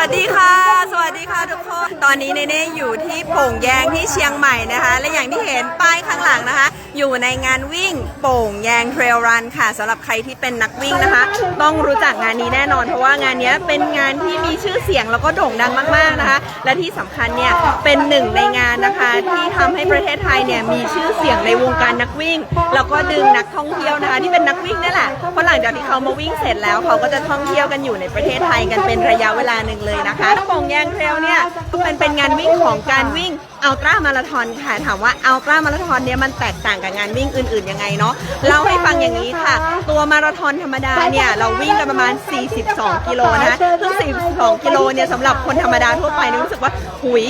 วัสดีค่ะ สวัสดีค่ะทุกคน ตอนนี้เนเน่อยู่ที่โป่งแยงที่เชียงใหม่นะคะ และอย่างที่เห็นป้ายข้างหลังนะคะ อยู่ในงานวิ่งโป่งแยงเทรลรันค่ะสำหรับใครที่เป็นนักวิ่งนะคะ ต้องรู้จักงานนี้แน่นอน เพราะว่างานนี้เป็นงานที่มีชื่อเสียงแล้วก็โด่งดังมากๆนะคะ และที่สำคัญเนี่ยเป็นหนึ่งในงานนะคะ ที่ทำให้ประเทศไทยเนี่ยมีชื่อเสียงในวงการนักวิ่ง แล้วก็ดึงนักท่องเที่ยวนะคะ ที่เป็นนักวิ่งนี่แหละเพราะหลังจากที่เขามาวิ่งเสร็จแล้วเขาก็จะท่องเที่ยวกันอยู่ในประเทศไทยกันเป็นระยะเวลาหนึ่งเลยนะคะโป่งแยงเทรลเนี่ยเป็นเป็นงานวิ่งของการวิ่ง อัลตร้ามาราธอนค่ะถามว่าอัลตร้ามาราธอนเนี่ยมันแตกต่างกับงานวิ่งอื่นๆยังไงเนาะเล่าให้ฟังอย่างนี้ค่ะ ตัวมาราธอนธรรมดาเนี่ยเราวิ่งกันประมาณ 42 กิโลนะซึ่ง42 กิโลเนี่ยสำหรับคนธรรมดาทั่วไปเนี่ยรู้สึกว่าหุย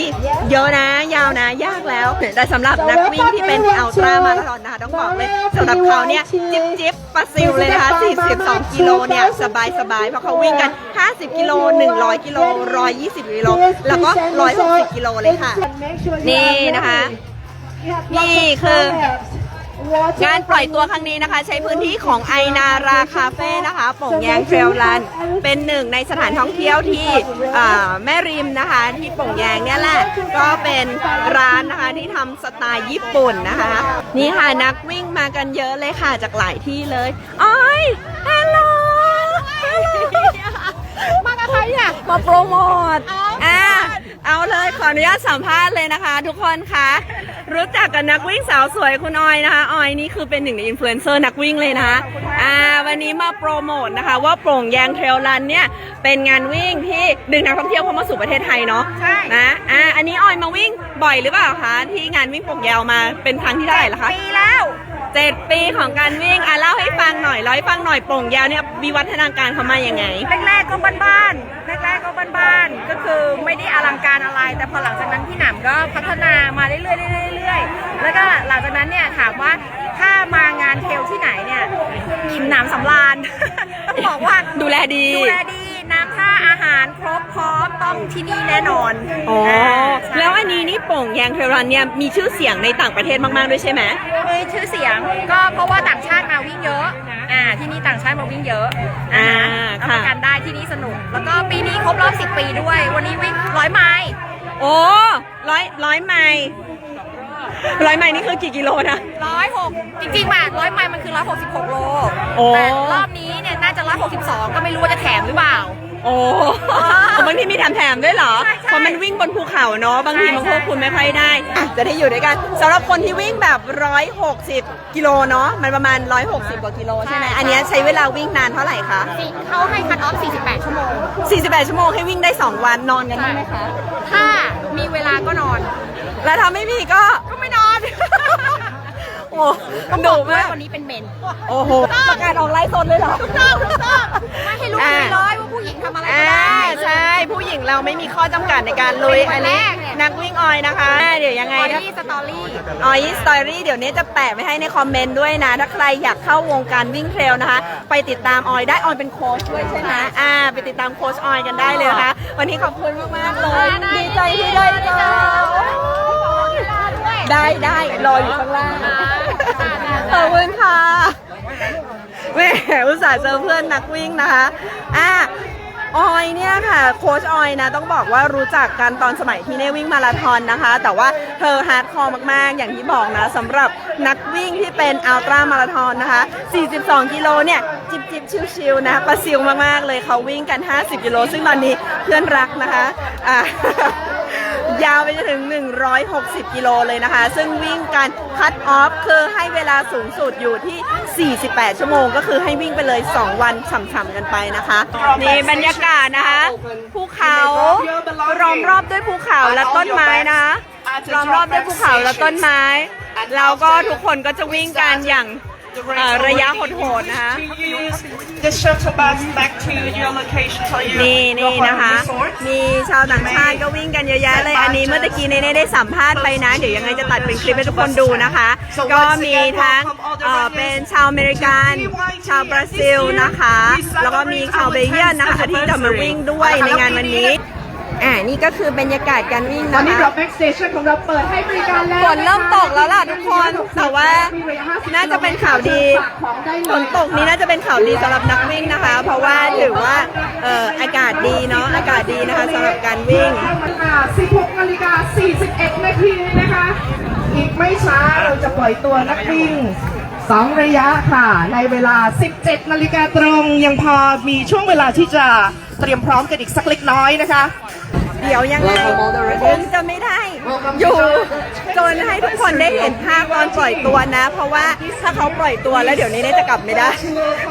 เยอะนะ ยาวนะ ยากแล้ว แต่สำหรับนักวิ่งที่เป็นอัลตร้ามาราธอนนะคะต้องบอกเลยสำหรับเขาเนี่ยจิ๊บจิ๊บปะซิลเลยนะคะ 42 กิโลเนี่ยสบายสบายๆเพราะเขาวิ่งกัน 50 กิโล 100 กิโล 120 กิโล แล้วก็ 160 กิโลเลยค่ะนี่นะคะ นี่คืองานปล่อยตัวครั้งนี้นะคะ ใช้พื้นที่ของไอนาราคาเฟ่นะคะโป่งแยงเทรลรัน เป็นหนึ่งในสถานท่องเที่ยวที่แม่ริมนะคะ ที่โป่งแยงเนี่ยแหละ ก็เป็นร้านนะคะที่ทำสไตล์ญี่ปุ่นนะคะ นี่ค่ะนักวิ่งมากันเยอะเลยค่ะจากหลายที่เลยอ้อย ฮัลโหลมากับใครอะมาโปรโมทอ๋ออ่าเอาเลยขออนุญาตสัมภาษณ์เลยนะคะ ทุกคนคะรู้จักกับนักวิ่งสาวสวยคุณออยนะคะออยนี่คือเป็นหนึ่งในอินฟลูเอนเซอร์นักวิ่งเลยนะคะอ่าวันนี้มาโปรโมทนะคะ ว่าโปร่งแยงเทรลรันเนี่ยเป็นงานวิ่งที่ดึงนักท่องเที่ยวเข้ามาสู่ประเทศไทยเนาะใช่นะอ่าอันนี้ออยมาวิ่งบ่อยหรือเปล่าคะที่งานวิ่งโป่งแยงมาเป็นครั้งที่เท่าไหร่ละคะปีแล้ว เจ็ดปีของการวิ่งอะเล่าให้ฟังหน่อยเล่าให้ฟังหน่อยโป่งแยงเนี่ยวิวัฒนาการเขามายังไง แรกๆก็บ้านๆแรกๆก็บ้านๆก็คือไม่ได้อลังการอะไร แต่พอหลังจากนั้นพี่หนำก็พัฒนามาเรื่อยๆเรื่อยๆแล้วก็หลังจากนั้นเนี่ยถามว่าถ้ามางานเทรลที่ไหนเนี่ยอิ่มหนำสำราญ ต้องบอกว่าดูแลดีดูแลดีน้ำท่าอาหารครบพร้อมต้องที่นี่แน่นอนอ๋อาใช่แล้วอันนี้นี่โป่งแยงเทรลรันเนี่ยมีชื่อเสียงในต่างประเทศมาก ๆ ด้วยใช่ไหม มีชื่อเสียงก็เพราะว่าต่างชาติมาวิ่งเยอะอ่าที่นี่ต่างชาติมาวิ่งเยอะอ่ารับค่ะประกันได้ที่นี่สนุก แล้วก็ปีนี้ครบรอบ10 ปีด้วย วันนี้วิ่งร้อยไมล์ โอ้ร้อยร้อยไมล์ร้อยไมล์นี่คือกี่กิโลนะ ร้อยหกจริงๆ มาร้อยไมล์มันคือร้อยหกสิบหกโล โอ้ แต่รอบนี้เนี่ยน่าจะร้อยหกสิบสองก็ไม่รู้ว่าจะแถมหรือเปล่า โอ้บางทีมีแถมๆด้วยเหรอใช่ใช่เพราะมันวิ่งบนภูเขาเนาะ บางทีมันใช่ควบคุมไม่ค่อยได้อะจะได้อยู่ด้วยกันสำหรับคนที่วิ่งแบบ 160 กิโลเนาะ มันประมาณ 160 กว่ากิโลใช่ไหม อันเนี้ยใช้เวลาวิ่งนานเท่าไหร่คะ เขาให้คัทออฟ 48 ชั่วโมง 48 ชั่วโมงให้วิ่งได้ 2 วันนอนกันได้ไหมคะ ถ้ามีเวลาก็นอน แล้วถ้าไม่มีก็ ก็ไม่นอน โอ้ดุมากวันนี้เป็นเมน โอ้โห ประกาศออกไลฟ์สดเลยเหรอถูกต้องถูกต้องไม่ให้รู้ไปเลยว่าผู้หญิงทำอะไรก็อ่าได้ใช่ผู้หญิงเราไม่มีข้อจำกัดในการลุยเป็นคนอันนี้แรกเนี่ยนักวิ่งออยนะคะ เดี๋ยวยังไงออนะดี้สตอรี่ออยสตอรี่เดี๋ยวนี้จะแปะไว้ให้ในคอมเมนต์ด้วยนะ ถ้าใครอยากเข้าวงการวิ่งเทรลนะคะ ไปติดตามออยได้ออยเป็นโค้ชด้วยใช่ไหมอ่า ไปติดตามโค้ชออยกันได้เลยนะคะ วันนี้ขอบคุณมากๆเลยดีใจที่ได้เจอ ได้ได้รออยู่ข้างล่างขอบคุณค่ะแหม่อุตส่าห์เจอเพื่อนนักวิ่งนะคะอะออยเนี่ยค่ะโค้ชออยนะต้องบอกว่ารู้จักกันตอนสมัยที่เน่วิ่งมาราธอนนะคะ แต่ว่าเธอฮาร์ดคอร์มากๆ อย่างที่บอกนะสำหรับนักวิ่งที่เป็นอัลตร้ามาราธอนนะคะ 42 กิโลเนี่ยจิบจิบๆชิวๆนะประซิวมากๆเลยเขาวิ่งกัน 50 กิโล ซึ่งตอนนี้เพื่อนรักนะคะอะ ยาวไปจนถึง 160 กิโลเลยนะคะ ซึ่งวิ่งกันคัตออฟคือให้เวลาสูงสุดอยู่ที่ 48 ชั่วโมง ก็คือให้วิ่งไปเลย 2 วันฉ่ำๆกันไปนะคะ นี่บรรยากาศนะคะภูเขาล้อมรอบด้วยภูเขาและต้นไม้นะคะล้อมรอบด้วยภูเขาและต้นไม้ แล้วก็ทุกคนก็จะวิ่งกันอย่างเอ่อ ระยะโหดๆนะคะ to use the shuttle bus back to your location for your นี่ your นี่ home นะคะ resort. มีชาวต่างชาติก็วิ่งกันเยอะแยะเลย อันนี้เมื่อตะกี้เนเน่ได้สัมภาษณ์ไปนะ เดี๋ยวยังไงจะตัดเป็นคลิปให้ทุกคนดูนะคะ ก็มีทั้งเอ่อเป็นชาวอเมริกัน ชาวบราซิลนะคะ แล้วก็มีชาวเบลเยียนนะคะที่จะมาวิ่งด้วยในงานวันนี้ อ่านี่ก็คือบรรยากาศการวิ่งตอนนะนี้ คะเราแบ็กสเตชันของเราเปิดให้บริการแล้วฝนเริ่มตกแล้วล่ะทุกคนแต่ว่าน่าจะเป็นข่าวดี ฝนตกนี้น่าจะเป็นข่าวดีสำหรับนักวิ่งนะคะ เพราะว่าถือว่าเอ่ออากาศดีเนาะอากาศดีนะคะสำหรับการวิ่งค่ะ16นาฬิกา41นาทีนะคะ อีกไม่ช้าเราจะปล่อยตัวนักวิ่งสองระยะค่ะ ในเวลา 17นาฬิกาตรงยังพอมีช่วงเวลาที่จะ เตรียมพร้อมกันอีกสักเล็กน้อยนะคะ เดี๋ยวยังไงคงจะไม่ได้ อยู่จนให้ทุกคนได้เห็นภาพตอนปล่อยตัวนะ เพราะว่าถ้าเขาปล่อยตัวแล้วเดี๋ยวนี้เนี่ยจะกลับไม่ได้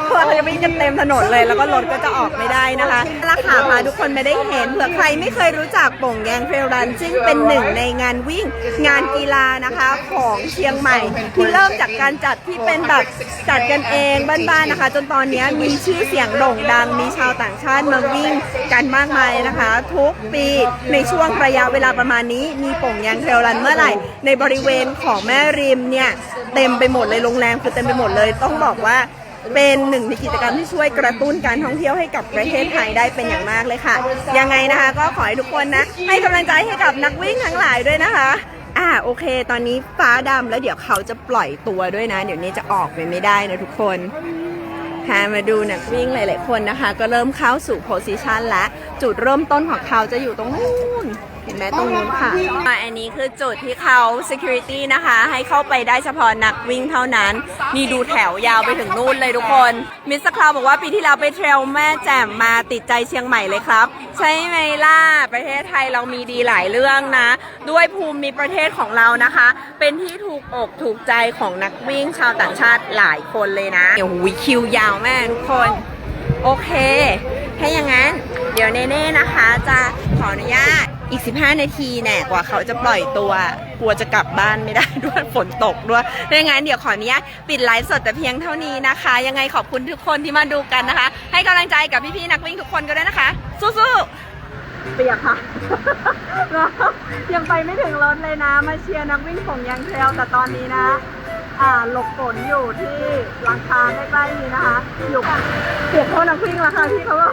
เพราะเขาจะวิ่งกันเต็มถนนเลย แล้วก็รถก็จะออกไม่ได้นะคะราคาพาทุกคนไม่ได้เห็นเผื่อใครไม่เคยรู้จักโป่งแยงเทรลรันซึ่งเป็นหนึ่งในงานวิ่งงานกีฬานะคะของเชียงใหม่ที่เริ่มจากการจัดที่เป็นแบบจัดกันเองบ้านๆนะคะ จนตอนนี้มีชื่อเสียงโด่งดังมีชาวต่างชาติมาวิ่งกันมากมายนะคะ ทุกปีในช่วงระยะเวลาประมาณนี้ มีโป่งยางเทรลรันเมื่อไหร่ ในบริเวณของแม่ริมเนี่ยเต็มไปหมดเลยโรงแรมคือเต็มไปหมดเลย ต้องบอกว่าเป็นหนึ่งในกิจกรรมที่ช่วยกระตุ้นการท่องเที่ยวให้กับประเทศไทยได้เป็นอย่างมากเลยค่ะ ยังไงนะคะ ก็ขอให้ทุกคนนะ ให้กำลังใจให้กับนักวิ่งทั้งหลายด้วยนะคะอ่าโอเค ตอนนี้ฟ้าดำแล้วเดี๋ยวเขาจะปล่อยตัวด้วยนะ เดี๋ยวนี้จะออกไปไม่ได้นะทุกคน ค่ะมาดูนักวิ่งหลาย ๆ คนนะคะ ก็เริ่มเข้าสู่โพซิชันแล้วจุดเริ่มต้นของเขาจะอยู่ตรงนู้น เห็นไหมตรงนู้นค่ะอะอันนี้คือจุดที่เขา security นะคะ ให้เข้าไปได้เฉพาะนักวิ่งเท่านั้นนี่ดูแถวยาวไปถึงนู่นเลยทุกคน มิสคลาวบอกว่าปีที่แล้วไปเทรลแม่แจ่มมาติดใจเชียงใหม่เลยครับ ใช่ไหมล่ะ ประเทศไทยเรามีดีหลายเรื่องนะ ด้วยภูมิประเทศของเรานะคะ เป็นที่ถูกอกถูกใจของนักวิ่งชาวต่างชาติหลายคนเลยนะเดี๋ยวคิวยาวแม่ทุกคนโอเค ถ้าอย่างนั้น เดี๋ยวเน่ๆนะคะ จะขออนุญาต อีก 15 นาทีแน่กว่าเขาจะปล่อยตัวกลัวจะกลับบ้านไม่ได้ด้วยฝนตกด้วยถ้าอย่างนั้นเดี๋ยวขออนุญาตปิดไลฟ์สดแต่เพียงเท่านี้นะคะ ยังไงขอบคุณทุกคนที่มาดูกันนะคะ ให้กำลังใจกับพี่ๆนักวิ่งทุกคนก็ได้นะคะ สู้ๆเปียกค่ะ ยังไปไม่ถึงรถเลยนะ มาเชียร์นักวิ่งผงยางเทรลแต่ตอนนี้นะอ่าหลบฝนอยู่ที่หลังคาใกล้ๆนี้นะคะ อยู่เปียกเท่านักวิ่งราคาที่เขาบอก